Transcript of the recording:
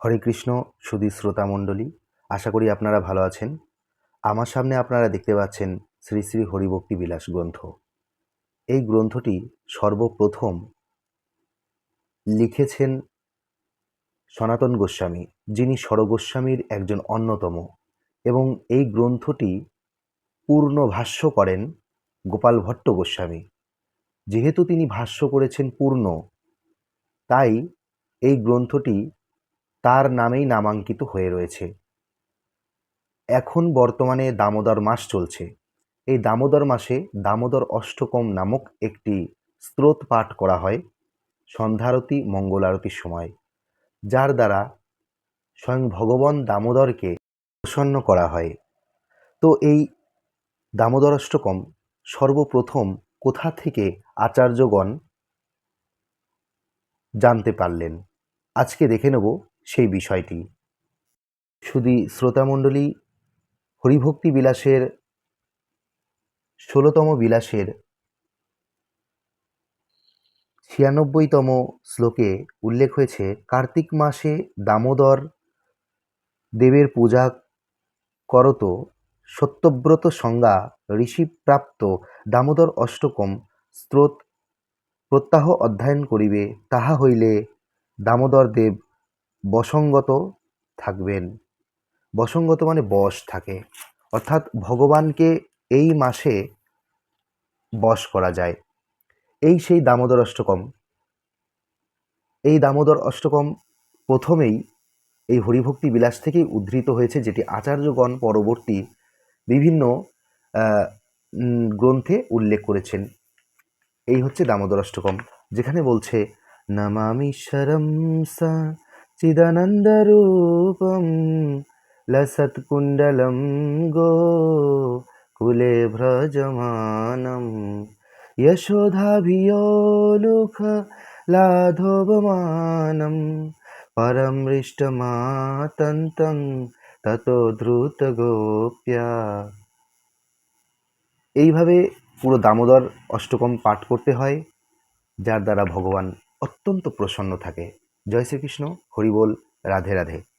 হরে কৃষ্ণ, সুধী শ্রোতামণ্ডলী আশা করি আপনারা ভালো আছেন। আমার সামনে আপনারা দেখতে পাচ্ছেন শ্রী শ্রী হরিভক্তি বিলাস গ্রন্থ। এই গ্রন্থটি সর্বপ্রথম লিখেছেন সনাতন গোস্বামী, যিনি স্বরগোস্বামীর একজন অন্যতম এবং এই গ্রন্থটি পূর্ণ ভাষ্য করেন গোপাল ভট্ট গোস্বামী। যেহেতু তিনি ভাষ্য করেছেন পূর্ণ, তাই এই গ্রন্থটি তার নামেই নামাঙ্কিত হয়ে রয়েছে। এখন বর্তমানে দামোদর মাস চলছে। এই দামোদর মাসে দামোদর অষ্টকম নামক একটি স্রোত পাঠ করা হয় সন্ধ্যারতি মঙ্গলারতির সময়। যার দ্বারা স্বয়ং ভগবান দামোদরকে প্রসন্ন করা হয়। তো এই দামোদর অষ্টকম সর্বপ্রথম কোথা থেকে আচার্যগণ জানতে পারলেন? আজকে দেখে নেব সেই বিষয়টি। শুধু শ্রোতামণ্ডলী, হরিভক্তি বিলাসের, ষোলোতম বিলাসের ছিয়ানব্বইতম শ্লোকে উল্লেখ হয়েছে, কার্তিক মাসে দামোদর দেবের পূজা করত, সত্যব্রত সংজ্ঞা ঋষিপ্রাপ্ত দামোদর অষ্টকম স্রোত প্রত্যাহ অধ্যয়ন করিবে, তাহা হইলে দামোদর দেব বসঙ্গত থাকবেন। বসঙ্গত মানে বশ থাকে। অর্থাৎ ভগবানকে এই মাসে বশ করা যায়। এই সেই দামোদর অষ্টকম। এই দামোদর অষ্টকম প্রথমেই এই হরিভক্তি বিলাস থেকেই উদ্ধৃত হয়েছে, যেটি আচার্যগণ পরবর্তী বিভিন্ন গ্রন্থে উল্লেখ করেছেন। এই হচ্ছে দামোদর অষ্টকম, যেখানে বলছে, নমামি শরম সা চিদানন্দরূপম লসৎকুণ্ডলম গো কুলে ভ্রজমানম यशोधाभियोलुख लाघवमानं परं हृष्टमातन्तं ততো দ্রুত গোপ্যা এইভাবে পুরো দামোদর অষ্টকম পাঠ করতে হয় যার দ্বারা ভগবান অত্যন্ত প্রসন্ন থাকে জয় শ্রীকৃষ্ণ হরিবোল রাধে রাধে।